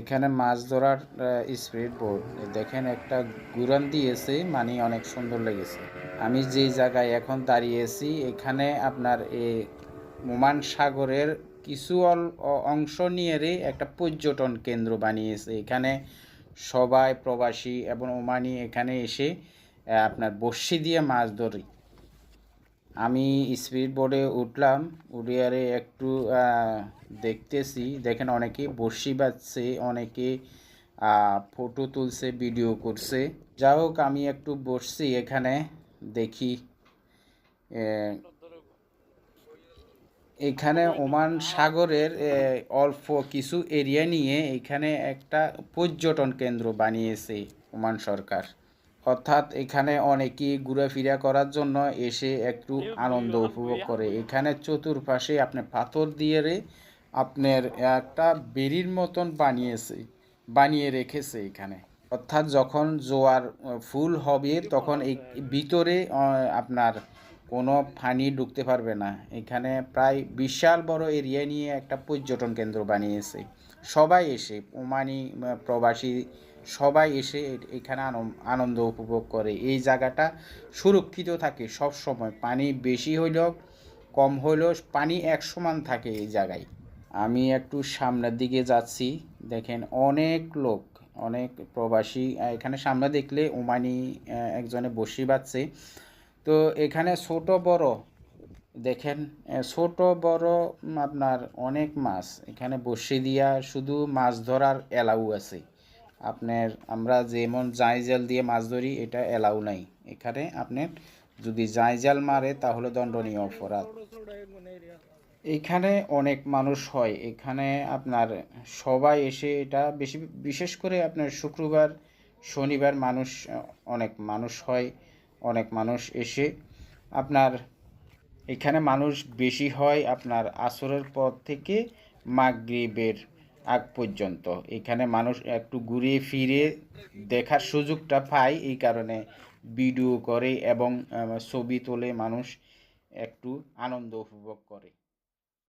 এখানে মাছ ধরার speed board দেখেন একটা গুরান দিয়েছে মানে অনেক সুন্দর লেগেছে। আমি যে জায়গায় এখন দাঁড়িয়েছি এখানে আপনার এ ওমান সাগরের কিছু অংশ নিয়ে একটা পর্যটন কেন্দ্র বানিয়েছে। এখানে সবাই প্রবাসী এবং ওমানি এখানে এসে আপনার বড়শি দিয়ে মাছ ধরে। আমি স্পিড বোর্ডে উঠলাম উড়িয়ারে একটু দেখতেছি। দেখেন অনেকে বড়শি বাজছে অনেকে ফটো তুলছে ভিডিও করছে। যা হোক, আমি একটু বসছি এখানে, দেখি এখানে ওমান সাগরের অল্প কিছু এরিয়া নিয়ে এখানে একটা পর্যটন কেন্দ্র বানিয়েছে ওমান সরকার। অর্থাৎ এখানে অনেকেই ঘোরাফেরা করার জন্য এসে একটু আনন্দ উপভোগ করে। এখানে চতুর্পাশে আপনি পাথর দিয়ে রে আপনার একটা বেরির মতন বানিয়েছে, বানিয়ে রেখেছে এখানে। অর্থাৎ যখন জোয়ার ফুল হবে তখন এই ভিতরে আপনার কোনো পানি ঢুকতে পারবে না। এখানে প্রায় বিশাল বড় এরিয়া নিয়ে একটা পর্যটন কেন্দ্র বানিয়েছে। সবাই এসে, ওমানি প্রবাসী সবাই এসে এখানে আনন্দ উপভোগ করে। এই জায়গাটা সুরক্ষিত থাকে সব সময় পানি বেশি হইলেও কম হইলেও পানি এক সমান থাকে এই জায়গায়। আমি একটু সামনের দিকে যাচ্ছি। দেখেন অনেক লোক, অনেক প্রবাসী এখানে সামনে দেখলে ওমানি একজনে বসি বাচ্ছে তো এখানে ছোট বড়, দেখেন ছোট বড় আপনার অনেক মাছ। এখানে বসে দিয়া শুধু মাছ ধরার এলাউ আছে। আপনার আমরা যেমন জাই জাল দিয়ে মাছ ধরি, এটা এলাউ নাই। এখানে আপনার যদি জাই জাল মারে, তাহলে দণ্ডনীয় অপরাধ। এখানে অনেক মানুষ হয়। এখানে আপনার সবাই এসে এটা বেশি, বিশেষ করে আপনার শুক্রবার, শনিবার মানুষ অনেক মানুষ হয়। অনেক মানুষ এসে আপনার এখানে মানুষ বেশি হয় আপনার আসরের পর থেকে মাগরিবের আগ পর্যন্ত। এখানে মানুষ একটু ঘুরে ফিরে দেখার সুযোগটা পায় এই কারণে ভিডিও করে এবং ছবি তোলে মানুষ একটু আনন্দ উপভোগ করে।